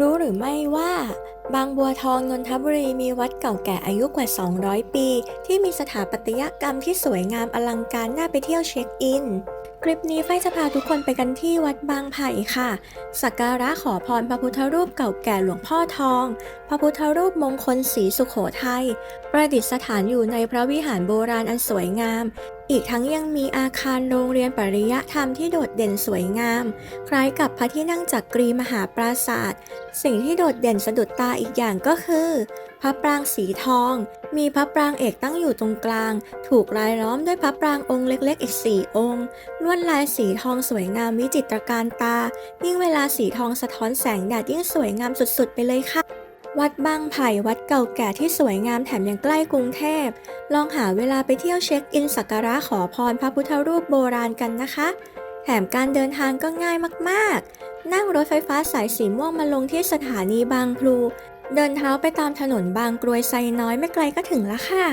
รู้หรือไม่ว่า บางบัวทองนนทบุรีมีวัดเก่าแก่อายุกว่า 200 ปี ที่มีสถาปัตยกรรมที่สวยงามอลังการน่าไปเที่ยวเช็คอิน คลิปนี้ไฟจะพาทุกคนไปกันที่วัดบางไผ่ค่ะ สักการะขอพรพระพุทธรูปเก่าแก่หลวงพ่อทอง พระพุทธรูปมงคลศรีสุขโขทัยประดิษฐานอยู่ในพระวิหารโบราณอันสวยงาม อีกทั้งยังมีอาคารโรงเรียนปริยธรรมที่โดดเด่นสวยงาม คล้ายกับพระที่นั่งจักกรีมหาปราศาสตร์สิ่งที่โดดเด่นสะดุดตาอีกอย่างก็คือ พระปรางสีทอง มีพระปรางเอกตั้งอยู่ตรงกลาง ถูกรายล้อมด้วยพระปรางองค์เล็กๆ อีกสี่องค์ ลวดลายสีทองสวยงามวิจิตรการตา ยิ่งเวลาสีทองสะท้อนแสงแดดยิ่งสวยงามสุดๆ ไปเลยค่ะ วัดบางไผ่วัดเก่าแก่ที่สวยงามแถมยังใกล้กรุงเทพ ลองหาเวลาไปเที่ยวเช็คอินสักการะขอพรพระพุทธรูปโบราณกันนะคะ แถมการเดินทางก็ง่ายมากๆ นั่งรถไฟฟ้าสายสีม่วงมาลงที่สถานีบางพลู เดินเท้าไปตามถนนบางกรวยไซน้อยไม่ไกลก็ถึงละค่ะ